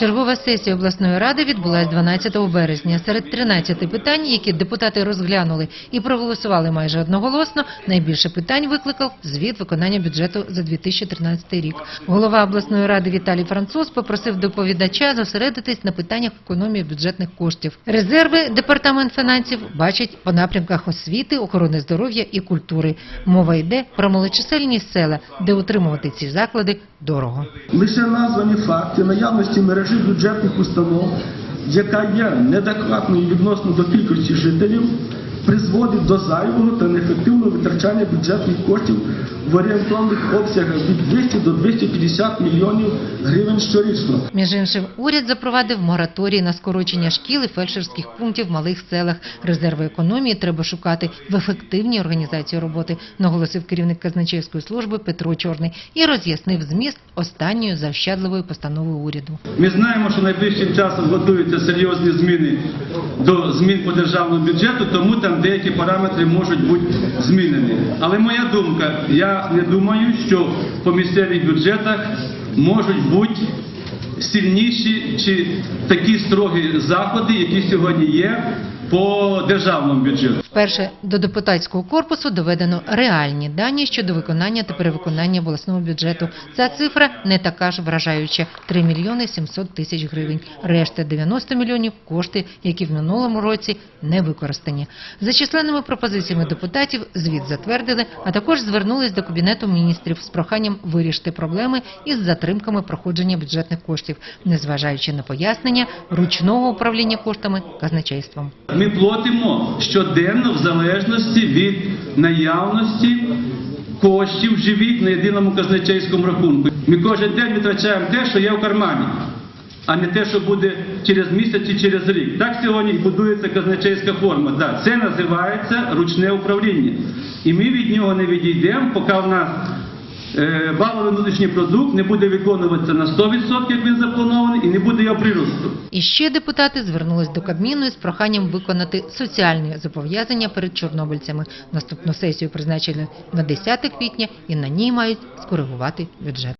Чергова сесія обласної ради відбулась 12 березня. Серед 13 питань, які депутати розглянули і проголосували майже одноголосно, найбільше питань викликав звіт виконання бюджету за 2013 рік. Голова обласної ради Віталій Француз попросив доповідача зосередитись на питаннях економії бюджетних коштів. Резерви департамент фінансів бачить по напрямках освіти, охорони здоров'я і культури. Мова йде про малочисельні села, де утримувати ці заклади дорого. Лише названі факти наявності мережі бюджетних установ, яка є неадекватною відносно до кількості жителів, призводить до зайвого та неефективного витрачання бюджетних коштів в орієнтовних обсягах від 200 до 250 мільйонів гривень щорічно. Між іншим, уряд запровадив мораторій на скорочення шкіл і фельдшерських пунктів в малих селах. Резерви економії треба шукати в ефективній організації роботи, наголосив керівник казначейської служби Петро Чорний і роз'яснив зміст останньої заощадливої постанови уряду. Ми знаємо, що найближчим часом готуються серйозні зміни до змін по державному бюджету, тому там деякі параметри можуть бути змінені. Але моя думка, я не думаю, що по місцевих бюджетах можуть бути сильніші чи такі строгі заходи, які сьогодні є по державному бюджету. Вперше до депутатського корпусу доведено реальні дані щодо виконання та перевиконання обласного бюджету. Ця цифра не така ж вражаюча – 3 мільйони 700 тисяч гривень. Решта 90 мільйонів – кошти, які в минулому році не використані. За численними пропозиціями депутатів звіт затвердили, а також звернулись до Кабінету міністрів з проханням вирішити проблеми із затримками проходження бюджетних коштів, незважаючи на пояснення ручного управління коштами казначейством. Ми платимо щоденно в залежності від наявності коштів живіть на єдиному казначейському рахунку. Ми кожен день витрачаємо те, що є в кармані, а не те, що буде через місяць чи через рік. Так сьогодні будується казначейська форма. Так, це називається ручне управління. І ми від нього не відійдемо, поки в нас валовий внутрішній продукт не буде виконуватися на 100%, як він запланований, і не буде його приросту. І ще депутати звернулись до Кабміну із проханням виконати соціальні зобов'язання перед чорнобильцями. Наступну сесію призначили на 10 квітня і на ній мають скоригувати бюджет.